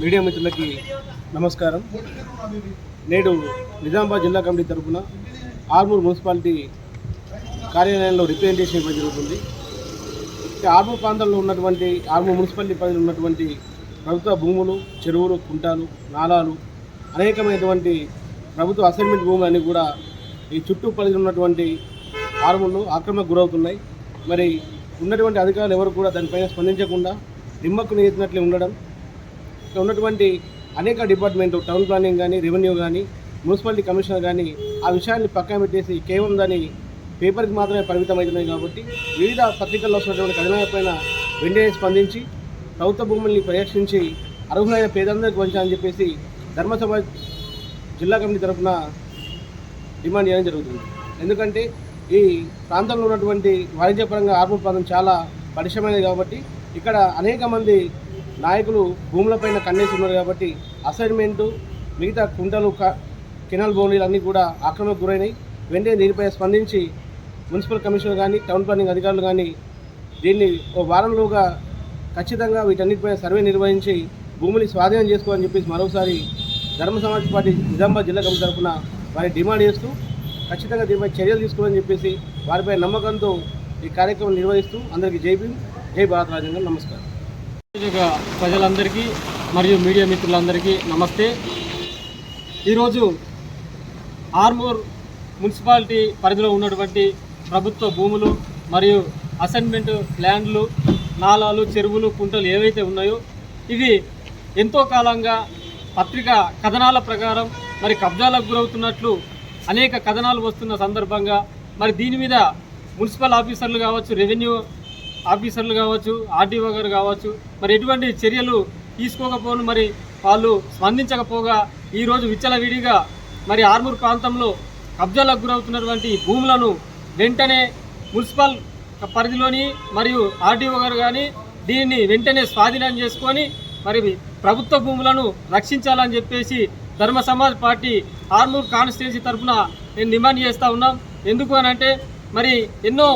Media మిత్రులకి నమస్కారం. నేడు నిజామాబాద్ జిల్లా కమిటీ తరఫున ఆర్మూర్ మున్సిపాలిటీ కార్యాలయంలో రిప్రజెంటేషన్ ఇవ్వడం జరుగుతుంది. ఆర్మూర్ ప్రాంతంలో ఉన్నటువంటి ఆర్మూర్ మున్సిపాలిటీ పరిధిలో ఉన్నటువంటి ప్రభుత్వ భూములు చెరువులు కుంటాలు నాలాలు అనేకమైనటువంటి ప్రభుత్వ అసైన్మెంట్ భూములన్నీ కూడా ఈ చుట్టూ పరిధిలో ఉన్నటువంటి ఆర్మూర్లు ఆక్రమణకు గురవుతున్నాయి. మరి ఉన్నటువంటి అధికారులు ఎవరు కూడా దానిపైన స్పందించకుండా నిమ్మకు నీటినట్లే ఉండడం ఇక్కడ ఉన్నటువంటి అనేక డిపార్ట్మెంట్ టౌన్ ప్లానింగ్ కానీ రెవెన్యూ కానీ మున్సిపాలిటీ కమిషనర్ కానీ ఆ విషయాన్ని పక్కన పెట్టేసి కేవలం దాని పేపర్కి మాత్రమే పరిమితమవుతున్నాయి కాబట్టి వివిధ పత్రికల్లో వస్తున్నటువంటి కథనాలపైన వెంటనే స్పందించి ప్రభుత్వ భూముల్ని పరిరక్షించి అర్హులైన పేదలందరికీ వంచాలని చెప్పేసి ధర్మసభ జిల్లా కమిటీ తరఫున డిమాండ్ చేయడం జరుగుతుంది. ఎందుకంటే ఈ ప్రాంతంలో ఉన్నటువంటి వాణిజ్యపరంగా ఆర్మూర్ ప్రాంతం చాలా పరిశ్రమైనది కాబట్టి ఇక్కడ అనేక మంది నాయకులు భూములపైన కన్నేసి ఉన్నారు కాబట్టి అసైన్మెంటు మిగతా కుంటలు క కెనాల్ బౌండరీలు అన్నీ కూడా ఆక్రమణకు గురైనాయి. వెంటనే దీనిపై స్పందించి మున్సిపల్ కమిషనర్ కానీ టౌన్ ప్లానింగ్ అధికారులు కానీ దీన్ని ఓ వారంలోగా ఖచ్చితంగా వీటన్నిటిపై సర్వే నిర్వహించి భూమిని స్వాధీనం చేసుకోవాలని చెప్పేసి మరోసారి ధర్మ సమాజ్ పార్టీ నిజామాబాద్ జిల్లా కమిటీ తరఫున వారిని డిమాండ్ చేస్తూ ఖచ్చితంగా దీనిపై చర్యలు తీసుకోవాలని చెప్పేసి వారిపై నమ్మకంతో ఈ కార్యక్రమం నిర్వహిస్తూ అందరికీ జై భీమ్ జై భారత రాజ్యాంగం నమస్కారం. ప్రజలందరికీ మరియు మీడియా మిత్రులందరికీ నమస్తే. ఈరోజు ఆర్మూర్ మున్సిపాలిటీ పరిధిలో ఉన్నటువంటి ప్రభుత్వ భూములు మరియు అసైన్మెంట్ ల్యాండ్లు నాలాలు చెరువులు కుంటలు ఏవైతే ఉన్నాయో ఇవి ఎంతో కాలంగా పత్రిక కథనాల ప్రకారం మరి కబ్జాలకు గురవుతున్నట్లు అనేక కథనాలు వస్తున్న సందర్భంగా మరి దీని మీద మున్సిపల్ ఆఫీసర్లు కావచ్చు రెవెన్యూ ఆఫీసర్లు కావచ్చు ఆర్డీఓ గారు కావచ్చు మరి ఎటువంటి చర్యలు తీసుకోకపోను మరి వాళ్ళు స్పందించకపోగా ఈరోజు విచ్చలవిడిగా మరి ఆర్మూర్ ప్రాంతంలో కబ్జాలకు గురవుతున్నటువంటి భూములను వెంటనే మున్సిపల్ పరిధిలోని మరియు ఆర్డీఓ గారు కానీ దీన్ని వెంటనే స్వాధీనం చేసుకొని మరి ప్రభుత్వ భూములను రక్షించాలని చెప్పేసి ధర్మ సమాజ్ పార్టీ ఆర్మూర్ కాన్స్టిట్యున్సీ తరఫున నేను డిమాండ్ చేస్తూ ఉన్నాం. ఎందుకు అని అంటే మరి ఎన్నో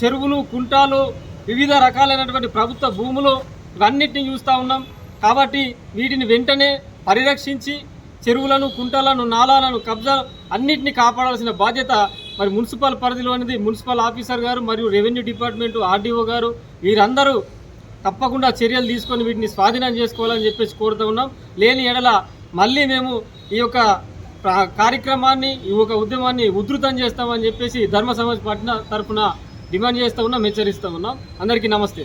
చెరువులు కుంటాలు వివిధ రకాలైనటువంటి ప్రభుత్వ భూములు ఇవన్నిటిని చూస్తూ ఉన్నాం. కాబట్టి వీటిని వెంటనే పరిరక్షించి చెరువులను కుంటలను నాలాలను కబ్జా అన్నిటిని కాపాడాల్సిన బాధ్యత మరి మున్సిపల్ పరిధిలోనిది మున్సిపల్ ఆఫీసర్ గారు మరియు రెవెన్యూ డిపార్ట్మెంటు ఆర్డీఓ గారు వీరందరూ తప్పకుండా చర్యలు తీసుకొని వీటిని స్వాధీనం చేసుకోవాలని చెప్పేసి కోరుతూ ఉన్నాం. లేని ఎడల మళ్ళీ మేము ఈ యొక్క కార్యక్రమాన్ని ఈ యొక్క ఉద్యమాన్ని ఉధృతం చేస్తామని చెప్పేసి ధర్మ సమాజ్ పార్టీ తరఫున డిమాండ్ చేస్తూ ఉన్నాం హెచ్చరిస్తూ ఉన్నాం. అందరికీ నమస్తే.